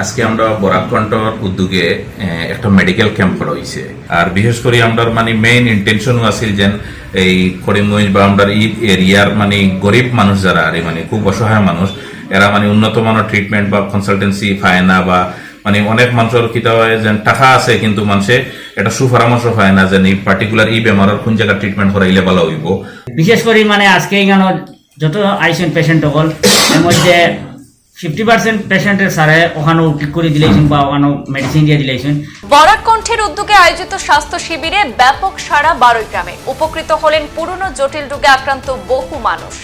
আজকে আমরা বরাকণ্ঠর উদ্যোগে একটা মেডিকেল ক্যাম্প করা হয়েছে আর বিশেষ করে আমরা মানে মেইন ইন্টেনশনও আছিল যেন এই করিমগঞ্জ বা আমরা এই এরিয়ার মানে গরিব মানুষ যারা, আর মানে খুব অসহায় মানুষ, এরা মানে উন্নত মানের ট্রিটমেন্ট বা কনসালটেন্সি পায় না বা মানে অনেক মানুষের কিতা হয় যেন টাকা আছে, কিন্তু মানুষে এটা সুপরামর্শ হয় না যেন এই পার্টিকুলার এই বেমারের কোন জায়গা ট্রিটমেন্ট করাইলে ভালো হইব। বিশেষ করে মানে আজকে এখানে যত আইসেন পেশেন্ট হল এর মধ্যে ফিফটি পার্সেন্ট পেশেন্টের সারে করে দিলেছেন বা মেডিসিন দিয়ে দিলেছেন। উদ্যোগে আয়োজিত স্বাস্থ্য শিবিরে ব্যাপক সাড়া বারোই গ্রামে। উপকৃত হলেন পুরনো জটিল রোগে আক্রান্ত বহু মানুষ।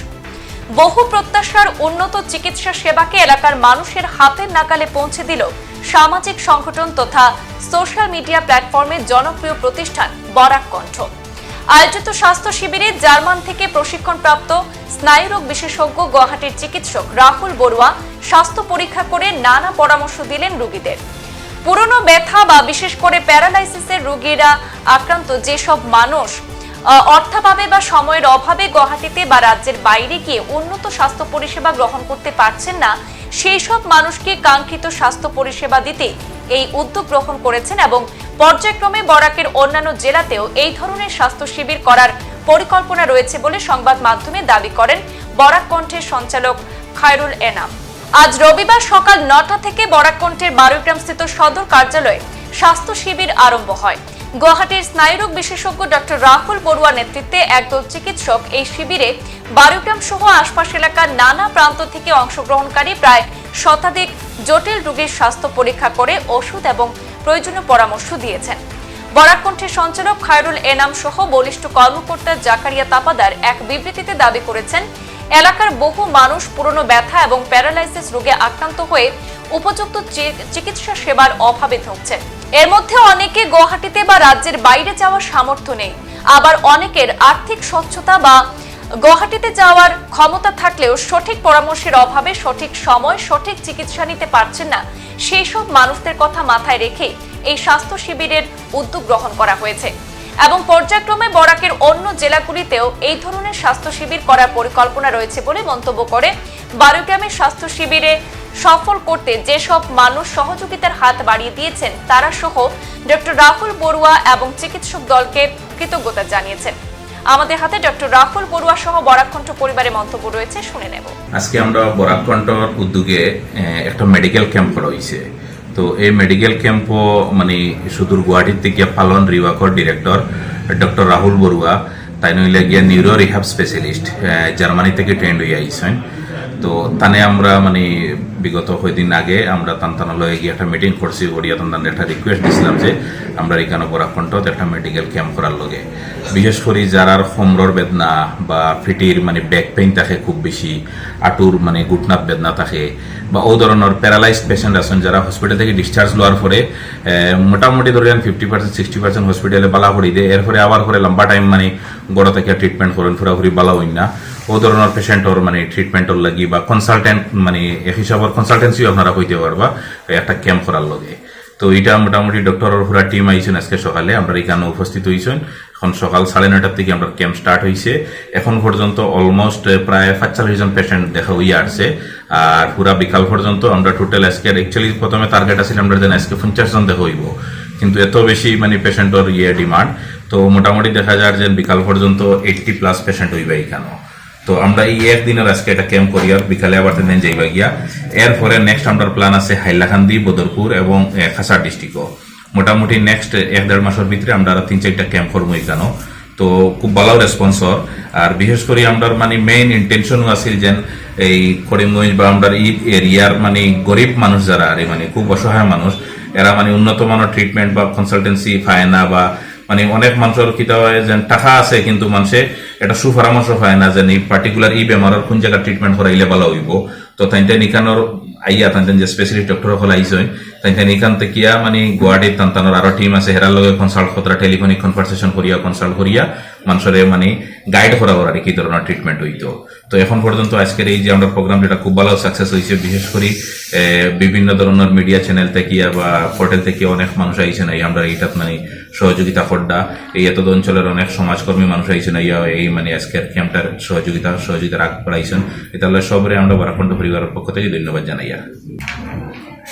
বহু প্রত্যাশার উন্নত চিকিৎসা সেবাকে এলাকার মানুষের হাতের পৌঁছে দিল সামাজিক সংগঠন তথা সোশ্যাল মিডিয়া প্ল্যাটফর্মের জনপ্রিয় প্রতিষ্ঠান বরাক কণ্ঠ আয়োজিত স্বাস্থ্য শিবিরে জার্মান থেকে প্রশিক্ষণপ্রাপ্ত স্নায়ুরোগ বিশেষজ্ঞ গুয়াহাটির চিকিৎসক রাহুল বড়ুয়া স্বাস্থ্য পরীক্ষা করে নানা পরামর্শ দিলেন রোগীদের। পুরনো ব্যথা বা বিশেষ করে প্যারালাইসিসের রোগীরা আক্রান্ত যেসব মানুষ অর্থাভাবে বা সময়ের অভাবে গুয়াহাটিতে বা রাজ্যের বাইরে গিয়ে উন্নত স্বাস্থ্য পরিষেবা গ্রহণ করতে পারছেন না সেই সব মানুষকে কাঙ্ক্ষিত স্বাস্থ্য পরিষেবা দিতে এই উদ্যোগ গ্রহণ করেছেন এবং পর্যায়ক্রমে বরাকের অন্যান্য জেলাতেও এই ধরনের স্বাস্থ্য শিবির করার পরিকল্পনা রয়েছে বলে সংবাদ মাধ্যমে দাবি করেন বরাক কণ্ঠের সঞ্চালক খায়রুল এনাম। আজ রবিবার সকাল নটা থেকে বরাককণ্ঠের বারোগ্রাম স্থিত সদর কার্যালয়ে স্বাস্থ্য শিবির আরম্ভ হয়। গুয়াহাটির স্নায়ুরোগ বিশেষজ্ঞ ডক্টর রাহুল বড়ুয়া নেতৃত্বে একদল চিকিৎসক এই শিবিরে বারোগ্রাম সহ আশপাশ এলাকার নানা প্রান্ত থেকে অংশগ্রহণকারী প্রায় শতাধিক জটিল রোগীর স্বাস্থ্য পরীক্ষা করে ওষুধ এবং প্রয়োজনীয় পরামর্শ দিয়েছেন। বরাকণ্ঠের সঞ্চালক খায়রুল এনাম সহ বলিষ্ঠ কর্মকর্তা জাকারিয়া তাপাদার এক বিবৃতিতে দাবি করেছেন এলাকার বহু মানুষ পুরনো ব্যথা এবং প্যারালাইসিস রোগে আক্রান্ত হয়ে উপযুক্ত চিকিৎসা সেবার অভাবে ভুগছেন এর মধ্যে অনেকে গুয়াহাটিতে বা রাজ্যের বাইরে যাওয়ার সামর্থ্য নেই। আবার অনেকের আর্থিক স্বচ্ছতা বা গুয়াহাটিতে যাওয়ার ক্ষমতা থাকলেও সঠিক পরামর্শের অভাবে সঠিক সময়, সঠিক চিকিৎসা নিতে পারছেন না। সেই সব মানুষদের কথা মাথায় রেখে এই স্বাস্থ্য শিবিরের উদ্যোগ গ্রহণ করা হয়েছে। এবং পর্যায়ক্রমে বরাকের অন্য জেলাগুলিতেও এই ধরনের স্বাস্থ্য শিবির করার পরিকল্পনা রয়েছে বলে মন্তব্য করে বারোগ্রামের স্বাস্থ্য শিবিরে সফল করতে যেসব মানুষ সহযোগিতার হাত বাড়িয়ে দিয়েছেন, তারা সহ ডক্টর রাহুল বড়ুয়া এবং চিকিৎসক দলকে কৃতজ্ঞতা জানিয়েছেন। আমাদের হাতে ডক্টর রাহুল বড়ুয়া সহ বরাকণ্ঠ পরিবারের মন্তব্য রয়েছে, শুনে নেব। আজকে আমরা বরাকণ্ঠর উদ্যোগে একটা মেডিকেল ক্যাম্প করা হয়েছে তো এই মেডিকেল ক্যাম্পও মানে সুদূর গুয়াহাটির থেকে পালন রিওয়াকর ডিরেক্টর ডক্টর রাহুল বড়ুয়া, তাই নইলে গিয়া নিউরো রিহাব স্পেশালিস্ট জার্মানি থেকে ট্রেন্ড হয়ে আইসেন তো তানে আমরা মানে বিগত কয়দিন আগে আমরা তান্তানালয়ে গিয়ে একটা মিটিং করছি করিয়া তান্তান একটা রিকোয়েস্ট দিছিলাম যে আমরা এখানে বরাকণ্ঠত একটা মেডিকেল ক্যাম্প করার লগে। বিশেষ করে যারার হোমরর বেদনা বা ফিটির মানে ব্যাক পেইন থাকে খুব বেশি আটুর মানে গুটনাত বেদনা থাকে, বা ও ধরনের প্যারালাইজড পেশেন্ট আছেন যারা হসপিটাল থেকে ডিসচার্জ লওয়ার পরে মোটামুটি ধরেন ফিফটি পার্সেন্ট সিক্সটি পার্সেন্ট হসপিটালে বালা পড়ি দেয়। এরপরে আবার করে লম্বা টাইম মানে গড় থেকে ট্রিটমেন্ট করেন পুরাপুরি বালা হইন না ও ধরনের পেশেন্টর মানে ট্রিটমেন্টর লাগি বা কনসালটেন্ট মানে হিসাবের কনসালটেন্সিও আপনারা হইতে পারবা, একটা ক্যাম্প করার লগে। তো এটা মোটামুটি ডক্টরের পুরা টিম আইছেন আজকে সকালে আমরা এখানে উপস্থিত হয়েছেন এখন সকাল সাড়ে নয়টার থেকে আমরা ক্যাম্প স্টার্ট হয়েছে এখন পর্যন্ত অলমোস্ট প্রায় পাঁচচল্লিশ জন পেশেন্ট দেখা হইয়া আসছে। আর পুরা বিকাল পর্যন্ত আমরা টোটাল আজকে অ্যাকচুয়ালি প্রথমে টার্গেট আছিল আমরা যেন আজকে পঞ্চাশ জন দেখা হইব। কিন্তু এত বেশি মানে পেশেন্টর ইয়ে ডিমান্ড তো মোটামুটি দেখা যায় যে বিকাল পর্যন্ত এইটটি প্লাস পেশেন্ট হইবে এখানে তো আমরা এই একদিনের আজকে একটা ক্যাম্প করি আর বিকালে আবার তেন যাইবা গিয়া। এরপরে নেক্সট আমরা প্ল্যান আছে হাইলাকান্দি, বদরপুর এবং খাসার ডিস্ট্রিক্টও মোটামুটি নেক্সট এক দেড় মাসের ভিতরে আমরা তিন চারটা ক্যাম্প করব এখানেও। তো খুব ভালো রেসপন্সর আর বিশেষ করে আমরা মানে মেইন ইন্টেনশনও আছিল যেন এই করিমগঞ্জ বা আমরা এই এরিয়ার মানে গরিব মানুষ যারা, আর মানে খুব অসহায় মানুষ, এরা মানে উন্নত মানের ট্রিটমেন্ট বা কনসালটেন্সি পায় না বা মানে অনেক মানুষের কিতা হয় যে টাকা আছে, কিন্তু মানুষে এটা সুপরামর্শ হয় না যে এই পার্টিকুলার এই বেমারের কোন জায়গার ট্রিটমেন্ট করাইলে ভালো হইব। তো তাইতে নিকানোর আইয়া তাইতে যে স্পেশালিস্ট ডক্টর হল আইসেন তাইতে নিকান তেকিয়া মানে গুয়াহাটির তান্তানোর আরও টিম আছে হেরার লগে কনসাল্ট করা টেলিফোনিক কনভারসেশন করিয়া কনসাল্ট করিয়া মানুষের মানে গাইড করা আর কি ধরনের ট্রিটমেন্ট হইতো তো। এখন পর্যন্ত আজকের এই যে আমরা প্রোগ্রাম যেটা খুব ভালো সাকসেস হয়েছে বিশেষ করে বিভিন্ন ধরনের মিডিয়া চ্যানেল থেকে বা পোর্টাল থেকে অনেক মানুষ আইছেন এই আমরা এইটাত মানে সহযোগিতা করডা এই এত অঞ্চলের অনেক সমাজকর্মী মানুষ আইছেন ইয়া এই মানে আজকের ক্যাম্পটার সহযোগিতা সহযোগিতা রাখ করাইছেন এটা সবরে আমরা বারাখণ্ড পরিবারের পক্ষ থেকে ধন্যবাদ জানাইয়া।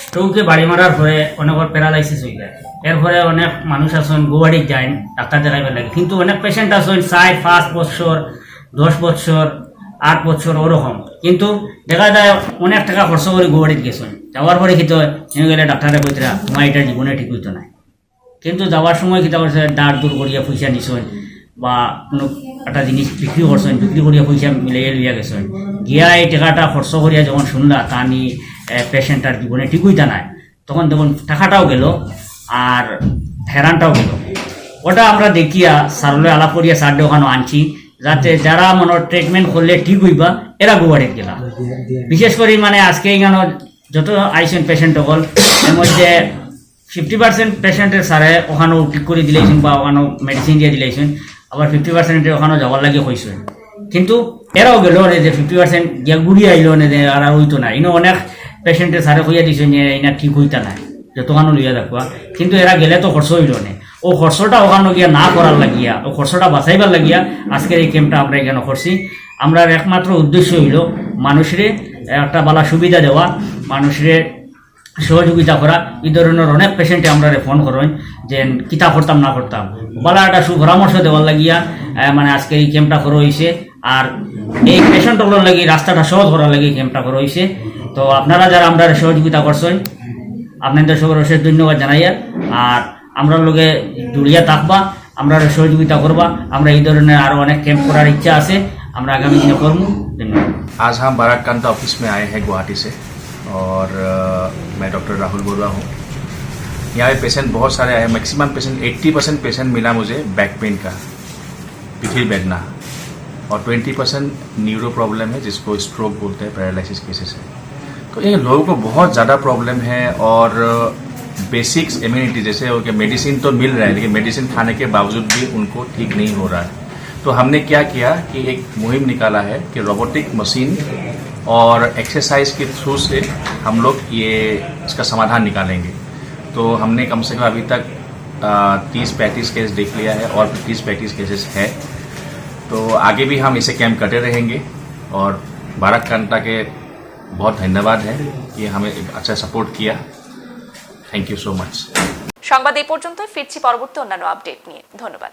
স্ট্রোকে বাড়ি মারার পরে অনেকের প্যারালাইসিস হয়ে যায়। এরপরে অনেক মানুষ আছেন গুয়াহাটি যায় ডাক্তার দেখাইবার লাগে। কিন্তু অনেক পেশেন্ট আছেন চার পাঁচ বছর দশ বছর আট বছর ওরকম কিন্তু দেখা যায় অনেক টাকা খরচ করে গুয়াহাটিতে গেছেন। যাওয়ার পরে কিন্তু এনে গেলে ডাক্তারে কইতরা তোমার এটা জীবনে ঠিক হইতো না কিন্তু যাওয়ার সময় কিতা করছে দাঁড় দূর করিয়া পয়সা নিছেন বা কোনো একটা জিনিস বিক্রি করছেন বিক্রি করিয়া পয়সা মিলাইয়া লইয়া গেছেন। গিয়া এই টাকাটা খরচ করিয়া যখন শুনলা তা নি পেশেন্টার জীবনে ঠিক হইতা নাই তখন দেখুন, টাকাটাও গেল আর হেরানটাও গেল। ওটা আমরা দেখিয়া সারলে আলাপ করিয়া সারডে ওখানে আনছি, যাতে যারা মনে ট্রিটমেন্ট করলে ঠিক হইবা, এরা গুয়াড়িত গেলা। বিশেষ করে মানে আজকে এখানে যত আইসেন পেশেন্ট হল এর মধ্যে ফিফটি পার্সেন্ট পেশেন্টের সারে ওখানেও ঠিক করে দিলেছেন বা ওখানেও মেডিসিন দিয়ে দিলেছেন আবার ফিফটি পার্সেন্টের ওখানেও যাওয়ার লাগে হয়েছে কিন্তু এরাও গেল যে ফিফটি পার্সেন্ট গিয়া ঘুরি আইলো নে আর আর হইতো না। ইনো অনেক পেশেন্টের সারে হইয়া দিছে যে ইনা ঠিক হইতা না যতখানো লইয়া দেখবা কিন্তু এরা গেলে তো খরচ হইল না? ও খরচটা ওখানে গিয়া না করার লাগিয়া, ও খরচটা বাঁচাইবার লাগিয়া আজকের এই ক্যাম্পটা আমরা এখানে করছি আমরা একমাত্র উদ্দেশ্য হইল মানুষের একটা বালা সুবিধা দেওয়া মানুষের সহযোগিতা করা এই ধরনের অনেক পেশেন্টে আমরা ফোন করেন যে কিতা করতাম না করতাম বলা একটা সুপরামর্শ দেওয়ার লাগিয়া মানে আজকে এই ক্যাম্পটা করা হয়েছে আর এই পেশেন্টগুলোর লাগি রাস্তাটা সহজ করার লাগি ক্যাম্পটা করা হয়েছে তো আপনারা যারা আমরা সহযোগিতা করছেন আপনাদের সবার অশেষ ধন্যবাদ জানাইয়া আর আমরা লোকে জুড়িয়া থাকবা আমরা সহযোগিতা করবা আমরা এই ধরনের আরো অনেক ক্যাম্প করার ইচ্ছা আছে আমরা আগামী দিনে করবো ধন্যবাদ आज हम बारात कांता ऑफिस में आए हैं गुवाहाटी से और अ, मैं डॉक्टर राहुल बरुआ हूँ यहाँ पे पेशेंट बहुत सारे आए मैक्सिमम पेशेंट 80 परसेंट पेशेंट मिला मुझे बैक पेन का पिथिल बेदना और 20 परसेंट न्यूरो प्रॉब्लम है जिसको स्ट्रोक बोलते हैं पैरालिसिस केसेस है तो इन लोगों को बहुत ज़्यादा प्रॉब्लम है और बेसिक्स इम्यूनिटी जैसे हो कि मेडिसिन तो मिल रहा है, लेकिन मेडिसिन खाने के बावजूद भी उनको ठीक नहीं हो रहा है। तो हमने क्या किया कि एक मुहिम निकाला है कि रोबोटिक मशीन और एक्सरसाइज के थ्रू से हम लोग ये, इसका समाधान निकालेंगे। तो हमने कम से कम अभी तक तीस पैंतीस केस देख लिया है और तीस पैंतीस केसेस है। तो आगे भी हम इसे कैंप करते रहेंगे और भारत कांता के बहुत धन्यवाद है कि हमें अच्छा सपोर्ट किया थैंक यू सो मच সংবাদ এই পর্যন্ত ফিরছি পরবর্তী অন্যান্য আপডেট নিয়ে ধন্যবাদ